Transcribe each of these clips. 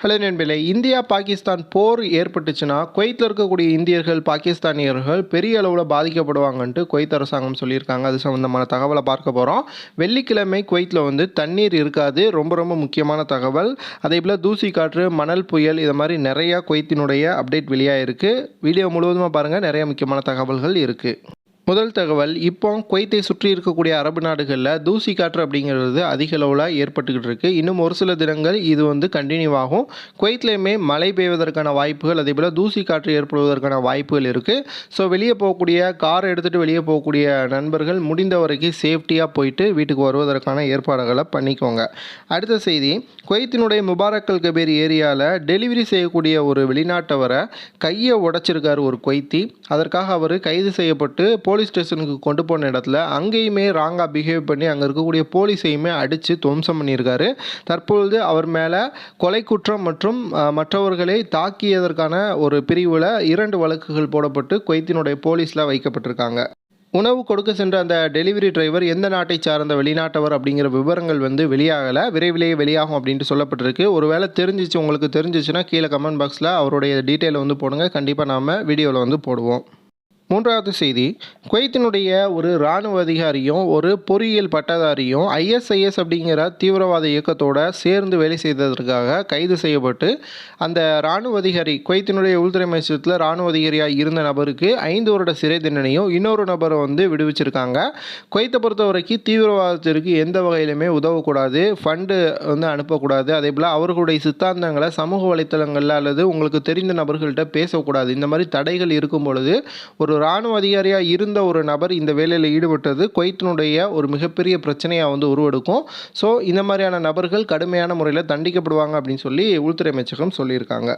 Hello நண்பர்களே India Pakistan போர் ஏற்பட்டுச்சுன்னா குவைத்தில் இருக்கக்கூடிய இந்தியர்கள் பாகிஸ்தானியர்கள் பெரிய அளவில் பாதிக்கப்படுவாங்கன்ட்டு குவைத் அரசாங்கம் சொல்லியிருக்காங்க. அது சம்மந்தமான தகவலை பார்க்க போகிறோம் வெள்ளிக்கிழமை குவைத்தில் வந்து தண்ணீர் இருக்காது. ரொம்ப ரொம்ப முக்கியமான தகவல். அதே போல் தூசி காற்று மணல் புயல் இது மாதிரி நிறையா குவைத்தினுடைய அப்டேட் வெளியாக இருக்குது வீடியோ முழுவதுமாக பாருங்கள் நிறைய முக்கியமான தகவல்கள் இருக்குது முதல் தகவல் இப்போ குவைத்தை சுற்றி இருக்கக்கூடிய அரபு நாடுகளில் தூசி காற்று அப்படிங்கிறது அதிக அளவில் ஏற்பட்டுக்கிட்டு இருக்குது இன்னும் ஒரு சில தினங்கள் இது வந்து கண்டினியூ ஆகும். குவைத்லேயுமே மழை பெய்வதற்கான வாய்ப்புகள் அதே போல் தூசி காற்று ஏற்படுவதற்கான வாய்ப்புகள் இருக்குது ஸோ வெளியே போகக்கூடிய கார் எடுத்துகிட்டு வெளியே போகக்கூடிய நண்பர்கள் முடிந்த வரைக்கும் சேஃப்டியாக போயிட்டு வீட்டுக்கு வருவதற்கான ஏற்பாடுகளை பண்ணிக்கோங்க. அடுத்த செய்தி குவைத்தினுடைய முபாரக்கல் கபீர் ஏரியாவில் டெலிவரி செய்யக்கூடிய ஒரு வெளிநாட்டவரை கையை உடைச்சிருக்காரு ஒரு குவைத்தி. அதற்காக அவர் கைது செய்யப்பட்டு போலீஸ் போலீஸ் ஸ்டேஷனுக்கு கொண்டு போன இடத்துல அங்கேயுமே ராங்காக பிஹேவ் பண்ணி அங்கே இருக்கக்கூடிய போலீஸையுமே அடித்து துவம்சம் பண்ணியிருக்காரு. தற்பொழுது அவர் மேலே கொலை குற்றம் மற்றும் மற்றவர்களை தாக்கியதற்கான ஒரு பிரிவில் இரண்டு வழக்குகள் போடப்பட்டு குவைத்தினுடைய போலீஸில் வைக்கப்பட்டிருக்காங்க. உணவு கொடுக்க சென்ற அந்த டெலிவரி டிரைவர் எந்த நாட்டை சார்ந்த வெளிநாட்டவர் அப்படிங்கிற விவரங்கள் வந்து வெளியாகலை. விரைவிலேயே வெளியாகும் அப்படின்ட்டு சொல்லப்பட்டிருக்கு. ஒருவேளை தெரிஞ்சிச்சு உங்களுக்கு தெரிஞ்சிச்சுன்னா கீழே கமெண்ட் பாக்ஸில் அவருடைய டீட்டெயிலை வந்து போடுங்க. கண்டிப்பாக நாம் வீடியோவில் வந்து போடுவோம். மூன்றாவது செய்தி குவைத்தினுடைய ஒரு இராணுவ அதிகாரியும் ஒரு பொறியியல் பட்டதாரியும் ஐஎஸ்ஐஎஸ் அப்படிங்கிற தீவிரவாத இயக்கத்தோட சேர்ந்து வேலை செய்ததற்காக கைது செய்யப்பட்டு அந்த இராணுவ அதிகாரி குவைத்தினுடைய உள்துறை அமைச்சகத்தில் இராணுவ அதிகாரியாக இருந்த நபருக்கு ஐந்து வருட சிறை தண்டனையும் இன்னொரு நபரை வந்து விடுவிச்சிருக்காங்க. குவைத்தை பொறுத்த வரைக்கும் தீவிரவாதத்திற்கு எந்த வகையிலுமே உதவக்கூடாது ஃபண்டு வந்து அனுப்பக்கூடாது. அதே போல் அவர்களுடைய சித்தாந்தங்களை சமூக வலைத்தளங்களில் அல்லது உங்களுக்கு தெரிந்த நபர்கள்ட்ட பேசக்கூடாது. இந்த மாதிரி தடைகள் இருக்கும் பொழுது ஒரு இராணுவ அதிகாரியாக இருந்த ஒரு நபர் இந்த வேலையில் ஈடுபட்டது. குவைத்தினுடைய ஒரு மிகப்பெரிய பிரச்சனையாக வந்து உருவெடுக்கும். ஸோ இந்த மாதிரியான நபர்கள் கடுமையான முறையில் தண்டிக்கப்படுவாங்க அப்படின்னு சொல்லி உள்துறை அமைச்சகம் சொல்லியிருக்காங்க.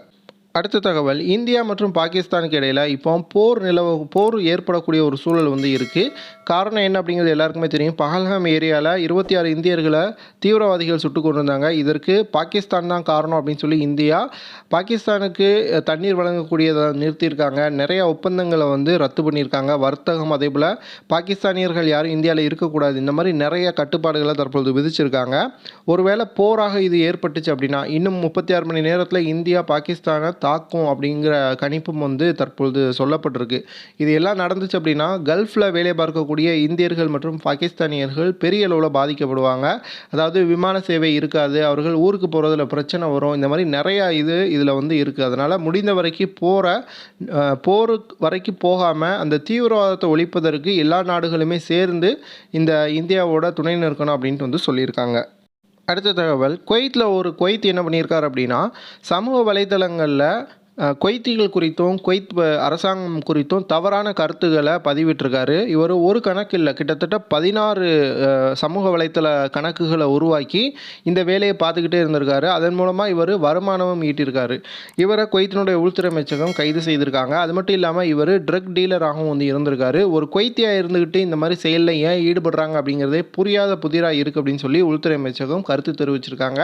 அடுத்த தகவல் இந்தியா மற்றும் பாகிஸ்தானுக்கு இடையில் இப்போ போர் நிலவ போர் ஏற்படக்கூடிய ஒரு சூழல் வந்து இருக்குது காரணம் என்ன அப்படிங்கிறது எல்லாருக்குமே தெரியும். பஹல்காம் ஏரியாவில் இருபத்தி ஆறு இந்தியர்களை தீவிரவாதிகள் சுட்டு கொண்டிருந்தாங்க இதற்கு பாகிஸ்தான் தான் காரணம் அப்படின்னு சொல்லி இந்தியா பாகிஸ்தானுக்கு தண்ணீர் வழங்கக்கூடியதை நிறுத்தியிருக்காங்க. நிறைய ஒப்பந்தங்களை வந்து ரத்து பண்ணியிருக்காங்க. வர்த்தகம் அதே போல் பாகிஸ்தானியர்கள் யாரும் இந்தியாவில் இருக்கக்கூடாது. இந்த மாதிரி நிறைய கட்டுப்பாடுகளை தற்பொழுது விதிச்சிருக்காங்க. ஒருவேளை போராக இது ஏற்பட்டுச்சு அப்படின்னா இன்னும் முப்பத்தி ஆறு மணி நேரத்தில் இந்தியா பாகிஸ்தானை தாக்கும் அப்படிங்கிற கணிப்பும் வந்து தற்பொழுது சொல்லப்பட்டிருக்கு. இது எல்லாம் நடந்துச்சு அப்படின்னா கல்ஃபில் வேலை பார்க்கக்கூடிய இந்தியர்கள் மற்றும் பாகிஸ்தானியர்கள் பெரிய அளவில் பாதிக்கப்படுவாங்க. அதாவது விமான சேவை இருக்காது அவர்கள் ஊருக்கு போகிறதுல பிரச்சனை வரும் இந்த மாதிரி நிறையா இது இதில் வந்து இருக்குது அதனால் முடிந்த வரைக்கும் போகிற போர் வரைக்கும் போகாமல் அந்த தீவிரவாதத்தை ஒழிப்பதற்கு எல்லா நாடுகளுமே சேர்ந்து இந்த இந்தியாவோட துணை நிற்கணும் அப்படின்ட்டு வந்து சொல்லியிருக்காங்க. அடுத்த தகவல். குவைத்தில் ஒரு குவைத் என்ன பண்ணியிருக்கார் அப்படின்னா சமூக வலைத்தளங்களில் குவைத்திகள் குறித்தும் குவைத் அரசாங்கம் குறித்தும் தவறான கருத்துக்களை பதிவிட்டிருக்காரு. இவர் ஒரு கணக்கு இல்லை கிட்டத்தட்ட பதினாறு சமூக வலைத்தள கணக்குகளை உருவாக்கி இந்த வேலையை பார்த்துக்கிட்டே இருந்திருக்காரு. அதன் மூலமாக இவர் வருமானமும் ஈட்டியிருக்காரு இவரை குவைத்தினுடைய உள்துறை அமைச்சகம் கைது செய்திருக்காங்க. அது மட்டும் இல்லாமல் இவர் ட்ரக் டீலராகவும் வந்து இருந்திருக்காரு. ஒரு குவைத்தியாக இருந்துக்கிட்டு இந்த மாதிரி செயலில் ஏன் ஈடுபடுறாங்க அப்படிங்கிறதே புரியாத புதிராக இருக்குது அப்படின்னு சொல்லி உள்துறை அமைச்சகம் கருத்து தெரிவிச்சிருக்காங்க.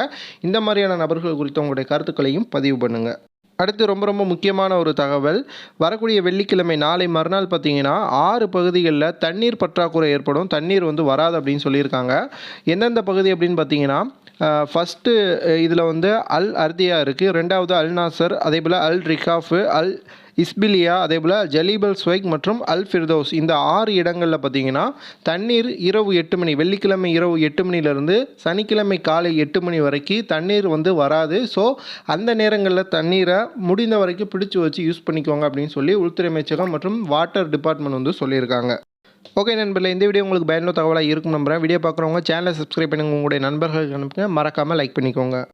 இந்த மாதிரியான நபர்கள் குறித்த உங்களுடைய கருத்துக்களையும் பதிவு பண்ணுங்கள் அடுத்து ரொம்ப ரொம்ப முக்கியமான ஒரு தகவல். வரக்கூடிய வெள்ளிக்கிழமை நாளை மறுநாள் பார்த்தீங்கன்னா ஆறு பகுதிகளில் தண்ணீர் பற்றாக்குறை ஏற்படும். தண்ணீர் வந்து வராது அப்படின்னு சொல்லியிருக்காங்க. எந்தெந்த பகுதி அப்படின்னு பார்த்தீங்கன்னா ஃபஸ்ட்டு இதில் வந்து அல் அர்தியா இருக்குது ரெண்டாவது அல் நாசர் அதே போல் அல் ரிகாஃபு அல் இஸ்பிலியா அதே போல் ஜலீபல் ஸ்வைக் மற்றும் அல் ஃபிர்தோஸ். இந்த ஆறு இடங்களில் பார்த்தீங்கன்னா தண்ணீர் இரவு எட்டு மணி வெள்ளிக்கிழமை இரவு எட்டு மணிலேருந்து சனிக்கிழமை காலை எட்டு மணி வரைக்கும் தண்ணீர் வந்து வராது. ஸோ அந்த நேரங்களில் தண்ணீரை முடிந்த வரைக்கும் பிடிச்சு வச்சு யூஸ் பண்ணிக்கோங்க அப்படின்னு சொல்லி உள்துறை அமைச்சகம் மற்றும் வாட்டர் டிபார்ட்மெண்ட் வந்து சொல்லியிருக்காங்க. ஓகே நண்பர்களே இந்த வீடியோ உங்களுக்கு பயனுள்ள தகவலாக இருக்கும் நம்புறேன். வீடியோ பார்க்குறவங்க சேனலை சப்ஸ்கிரைப் பண்ணுங்க. உங்களுடைய நண்பர்களுக்கு அனுப்புங்க. மறக்காமல் லைக் பண்ணிக்கோங்க.